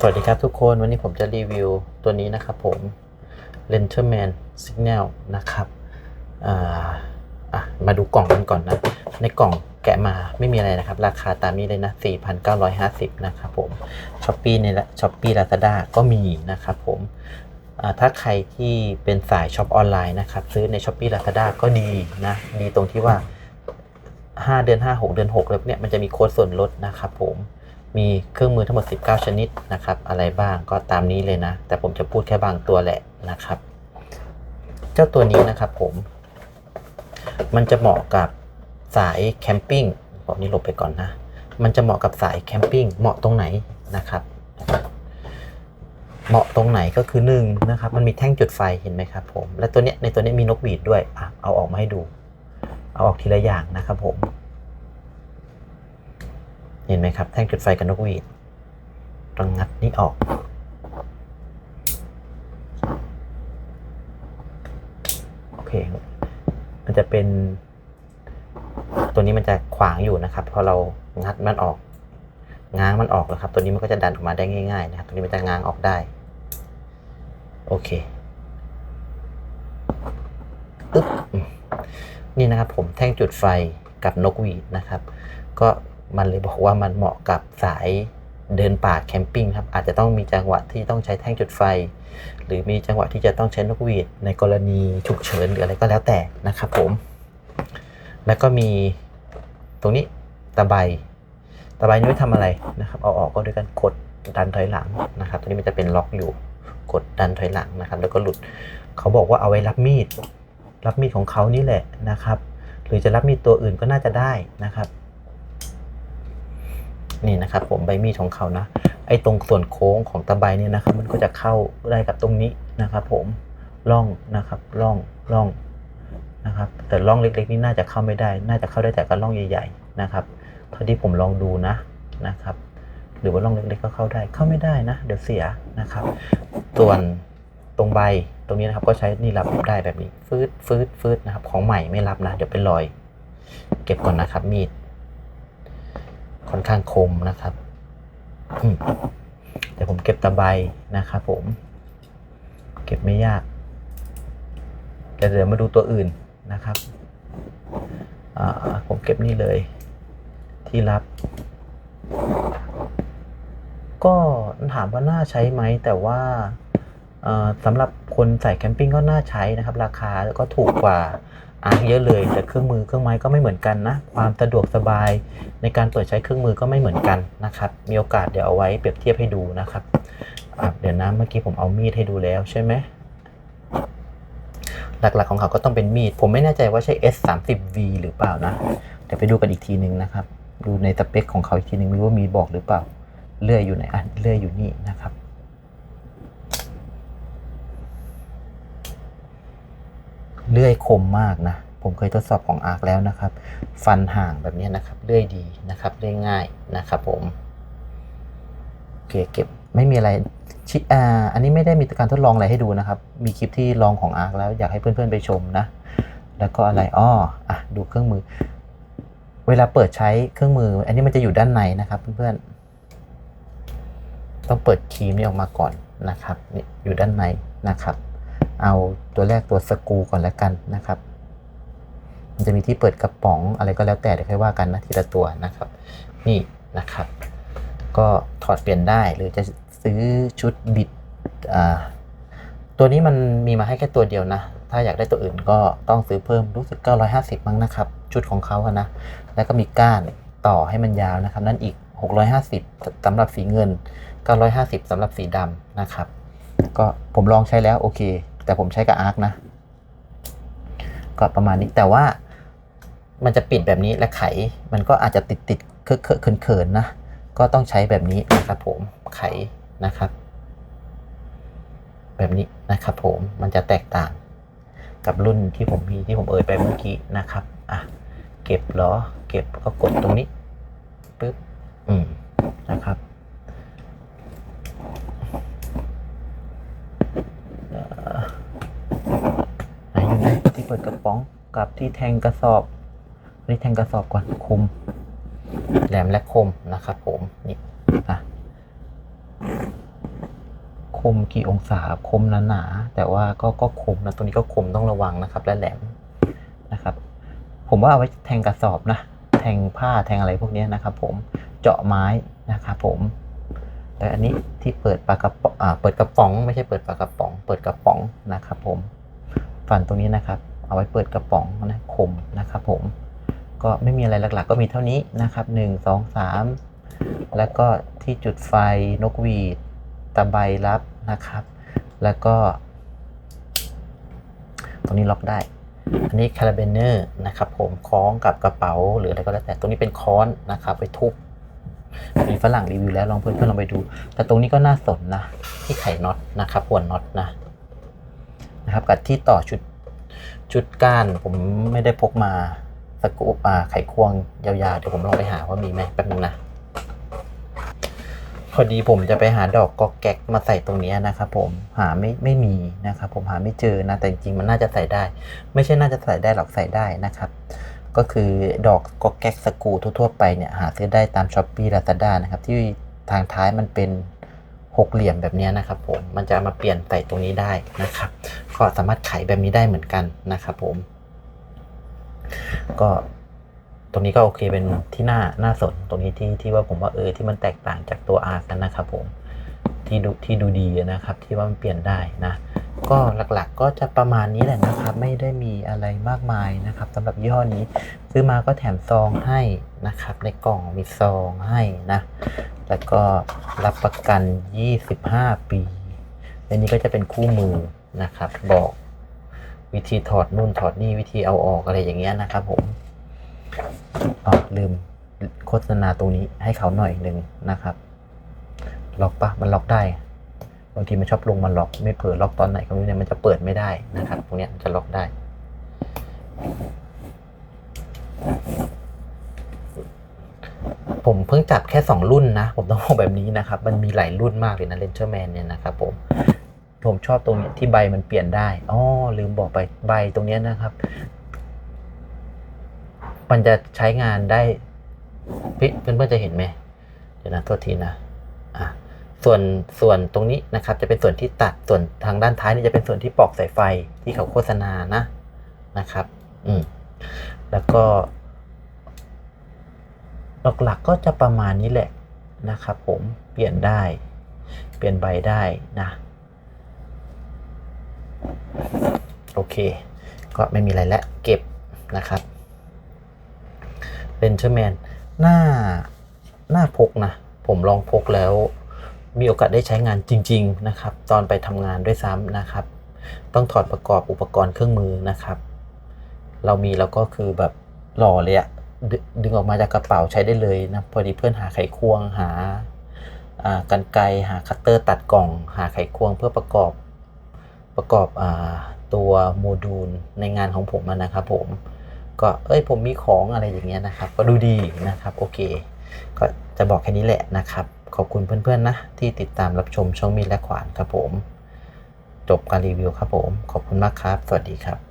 สวัสดีครับทุกคนวันนี้ผมจะรีวิวตัวนี้นะครับผม Lenterman Signal นะครับามาดูกล่องกันก่อนนะ ในกล่องแกะมาไม่มีอะไรนะครับ ราคาตามนี้เลยนะ 4,950 นะครับผมช้อปปี้ในช้อปปี้ลาซาด้าก็มีนะครับผมถ้าใครที่เป็นสายช็อปออนไลน์นะครับ ซื้อในช้อปปี้ลาซาด้าก็ดีนะ ดีตรงที่ว่า 5 เดือน 5 6 เดือน 6 แล้วเนี่ยมันจะมีโค้ดส่วนลดนะครับผม มีเครื่องมือทั้งหมด 19 ชนิดนะครับ อะไรบ้างก็ตามนี้เลยนะ แต่ผมจะพูดแค่บางตัวแหละนะครับ เจ้าตัวนี้นะครับผม มันจะเหมาะกับสายแคมปิ้งบอกนี้หลบไปก่อนนะ มันจะเหมาะกับสายแคมปิ้งเหมาะตรงไหนนะครับ เหมาะตรงไหนก็คือหนึ่งนะครับ มันมีแท่งจุดไฟเห็นไหมครับผม และตัวเนี้ยในตัวเนี้ยมีนกหวีดด้วยอะเอาออกมาให้ดู เอาออกทีละอย่างนะครับผม เห็นไหมครับ แท่งจุดไฟกับนกหวีดต้องงัดนี่ออก โอเค มันจะเป็น ตัวนี้มันจะขวางอยู่นะครับ พอเรางัดมันออก ง้างมันออกนะครับ ตัวนี้มันก็จะดันออกมาได้ง่ายๆนะครับ ตัวนี้มันจะง้างออกได้ โอเคอ๊บนี่นะครับผมแท่งจุดไฟกับนกหวีดนะครับ ก็ มันเลยบอกว่ามันเหมาะกับสายเดินป่าแคมปิ้งครับอาจจะต้องมีจังหวะที่ต้องใช้แท่งจุดไฟ หรือมีจังหวะที่จะต้องใช้นกหวีดในกรณีฉุกเฉินหรืออะไรก็แล้วแต่นะครับผม แล้วก็มีตรงนี้ตะไบตะไบนี้ไว้ทำอะไรนะครับเอาออกก็ด้วยการกดดันถอยหลังนะครับตัวนี้มันจะเป็นล็อกอยู่กดดันถอยหลังนะครับ แล้วก็หลุดเขาบอกว่าเอาไว้รับมีด รับมีดของเขานี่แหละนะครับ หรือจะรับมีดตัวอื่นก็น่าจะได้นะครับ นี่นะครับผมใบมีดของเขานะ ไอ้ตรงส่วนโค้งของตะไบเนี่ยนะครับ มันก็จะเข้าได้กับตรงนี้นะครับ ผมร่องนะครับร่องร่องนะครับ แต่ร่องเล็กๆนี่น่าจะเข้าไม่ได้ น่าจะเข้าได้แต่กับร่องใหญ่ ๆนะครับเท่าที่ผมลองดูนะนะครับ หรือว่าร่องเล็กๆก็เข้าได้เข้าไม่ได้นะ เดี๋ยวเสียนะครับ ส่วนตรงใบตรงนี้นะครับก็ใช้นี่รับได้แบบนี้ฟืดฟืดฟืดนะครับ ของใหม่ไม่รับนะ เดี๋ยวเป็นรอย เก็บก่อนนะครับมีด ค่อนข้างคมนะครับเดี๋ยวผมเก็บตะไบนะครับผม เก็บไม่ยากแต่เดี๋ยวมาดูตัวอื่นนะครับผมเก็บนี่เลย ที่รับ ก็ถามว่าน่าใช้ไหม แต่ว่าสำหรับคนใส่แคมปิ้งก็น่าใช้นะครับ ราคาก็ถูกกว่า อาร์เยอะเลย แต่เครื่องมือเครื่องไม้ก็ไม่เหมือนกันนะ ความสะดวกสบายในการเปิดใช้เครื่องมือก็ไม่เหมือนกันนะครับ มีโอกาสเดี๋ยวเอาไว้เปรียบเทียบให้ดูนะครับเดี๋ยวนะเมื่อกี้ผมเอามีดให้ดูแล้วใช่ไหมหลักๆของเขาก็ต้องเป็นมีด ผมไม่แน่ใจว่าใช่ S 3 0 V หรือเปล่านะ เดี๋ยวไปดูกันอีกทีหนึ่งนะครับ ดูในสเปคของเขาอีกทีหนึ่งไม่รู้ว่ามีบอกหรือเปล่า เลื่อยอยู่ไหนอะเลื่อยอยู่นี่นะครับ เลื่อยคมมากนะ ผมเคยทดสอบของอาร์คแล้วนะครับ ฟันห่างแบบนี้นะครับ เลื่อยดีนะครับ เลื่อยง่ายนะครับผมโอเคเก็บไม่มีอะไรชิอ่าอันนี้ไม่ได้มีการทดลองอะไรให้ดูนะครับ มีคลิปที่ลองของอาร์คแล้วอยากให้เพื่อนๆไปชมนะ แล้วก็อะไรอ้ออะดูเครื่องมือ เวลาเปิดใช้เครื่องมือ อันนี้มันจะอยู่ด้านในนะครับเพื่อนๆต้องเปิดคีมนี้ออกมาก่อนนะครับนี่อยู่ด้านในนะครับ เอาตัวแรกตัวสกูก่อนแล้วกันนะครับ มันจะมีที่เปิดกระป๋องอะไรก็แล้วแต่เดี๋ยวค่อยว่ากันนะทีละตัวนะครับ นี่นะครับ ก็ถอดเปลี่ยนได้หรือจะซื้อชุดบิดตัวนี้มันมีมาให้แค่ตัวเดียวนะ ถ้าอยากได้ตัวอื่นก็ต้องซื้อเพิ่มรู้สึก 950 มั้งนะครับ ชุดของเขาอะนะ แล้วก็มีก้านต่อให้มันยาวนะครับ นั่นอีก 650สำหรับสีเงิน 950สำหรับสีดำนะครับ ก็ผมลองใช้แล้วโอเค แต่ผมใช้กับอาร์คนะ ก็ประมาณนี้แต่ว่ามันจะปิดแบบนี้และไข มันก็อาจจะติดติดเคอะเคอะเขินเขินๆนะ ก็ต้องใช้แบบนี้นะครับผมไขนะครับ แบบนี้นะครับผมมันจะแตกต่างกับรุ่นที่ผมมีที่ผมเอ่ยไปเมื่อกี้นะครับอะเก็บล้อเก็บก็กดตรงนี้ปึ๊บอืมนะครับเอ่อไห นอยู่ไหนที่เปิดกระป๋องกับที่แทงกระสอบนี่แทงกระสอบก่อนคมแหลมและคมนะครับผมนี่อะคมกี่องศาคมหนาๆแต่ว่าก็ก็คมนะตัวนี้ก็คมต้องระวังนะครับ และแหลมนะครับ ผมว่าเอาไว้แทงกระสอบนะแทงผ้าแทงอะไรพวกนี้นะครับ ผมเจาะไม้นะครับผมแต่อันนี้ที่เปิดปากกระป๋องอ่าเปิดกระป๋อง ไม่ใช่เปิดปากกระป๋อง เปิดกระป๋องนะครับผม ฟันตรงนี้นะครับ เอาไว้เปิดกระป๋องนะคมนะครับผมก็ไม่มีอะไรหลักๆ ก็มีเท่านี้นะครับหนึ่งสองสามแล้วก็ที่จุดไฟนกหวีดตะไบรับนะครับ แล้วก็ ตรงนี้ล็อกได้ อันนี้คาราเบเนอร์นะครับผมคล้องกับกระเป๋าหรืออะไรก็แล้วแต่ตรงนี้เป็นค้อนนะครับไปทุบมีฝรั่งรีวิวแล้วลองเพื่อนๆลองไปดู แต่ตรงนี้ก็น่าสนนะที่ไขน็อตนะครับหัวน็อตนะ นะครับกับที่ต่อชุดชุดก้านผมไม่ได้พกมาสกูปอ่าไขควงยาวๆ เดี๋ยวผมลองไปหาว่ามีไหมแป๊บนึงนะ พอดีผมจะไปหาดอกกอกแก๊กมาใส่ตรงนี้นะครับผมหาไม่ไม่มีนะครับผมหาไม่เจอนะแต่จริงๆมันน่าจะใส่ได้ ไม่ใช่น่าจะใส่ได้หรอกใส่ได้นะครับ ก็คือดอกกอกแก๊กสกูทั่วๆไปเนี่ยหาซื้อได้ตามช้อปปี้ลาซาด้านะครับที่ทางท้ายมันเป็น หกเหลี่ยมแบบนี้นะครับผมมันจะามาเปลี่ยนใส่ตรงนี้ได้นะครับ ก็สามารถไขแบบนี้ได้เหมือนกันนะครับผม ก็ตรงนี้ก็โอเคเป็นที่หน่าหน่าสนตรงนี้ที่ที่ว่าผมว่าเออที่มันแตกต่างจากตัวอาร์กันนะครับผมที่ดูที่ดูดีนะครับ ที่ว่ามันเปลี่ยนได้นะ ก็หลักๆก็จะประมาณนี้แหละนะครับ ไม่ได้มีอะไรมากมายนะครับสำหรับยี่ห้อนี้ ซื้อมาก็แถมซองให้นะครับ ในกล่องมีซองให้นะ แล้วก็ รับประกัน 25 ปีอันนี้ก็จะเป็นคู่มือนะครับ บอกวิธีถอดนู่นถอดนี่วิธีเอาออกอะไรอย่างเงี้ยนะครับ ผมอ๋อลืมโฆษณาตรงนี้ให้เขาหน่อยหนึ่งนะครับ ล็อกปะมันล็อกได้บางทีมันชอบลงมันล็อก ไม่เปิดล็อกตอนไหนก็ไม่รู้เนี่ยมันจะเปิดไม่ได้นะครับตรงเนี้ยมันจะล็อกได้ ผมเพิ่งจับแค่สองรุ่นนะ ผมต้องบอกแบบนี้นะครับ มันมีหลายรุ่นมากเลยนะเลนเชอร์แมนเนี่ยนะครับผม ผมชอบตรงนี้ที่ใบมันเปลี่ยนได้อ๋อลืมบอกไปใบตรงนี้นะครับ มันจะใช้งานได้พี่เพื่อนๆจะเห็นไหมเดี๋ยวนะโทษทีนะอะส่วนส่วนตรงนี้นะครับ จะเป็นส่วนที่ตัดส่วนทางด้านท้ายนี่จะเป็นส่วนที่ปอกสายไฟที่เขาโฆษณานะนะครับ อืมแล้วก็ หลักๆก็จะประมาณนี้แหละนะครับผมเปลี่ยนได้ เปลี่ยนใบได้นะโอเค ก็ไม่มีอะไรแล้วเก็บนะครับเ e นเ e อร์แมนหน้าหน้าพกนะ ผมลองพกแล้วมีโอกาสได้ใช้งานจริง ๆ นะครับ ตอนไปทำงานด้วยซ้ำนะครับ ต้องถอดประกอบอุปกรณ์เครื่องมือนะครับ เรามีแล้วก็คือแบบหล่อเลยอะ ดึงออกมาจากกระเป๋าใช้ได้เลยนะพอดีเพื่อนหาไขควงหาอ่ากันไกรหาคัตเตอร์ตัดกล่อง หาไขควงเพื่อประกอบประกอบอ่าตัวโมดูลในงานของผมนะครับผมก็เอ้ยผมมีของอะไรอย่างเงี้ยนะครับ ก็ดูดีนะครับโอเค ก็จะบอกแค่นี้แหละนะครับ ขอบคุณเพื่อนๆนะ ที่ติดตามรับชมช่องมีและขวานครับผม จบการรีวิวครับผม ขอบคุณมากครับ สวัสดีครับ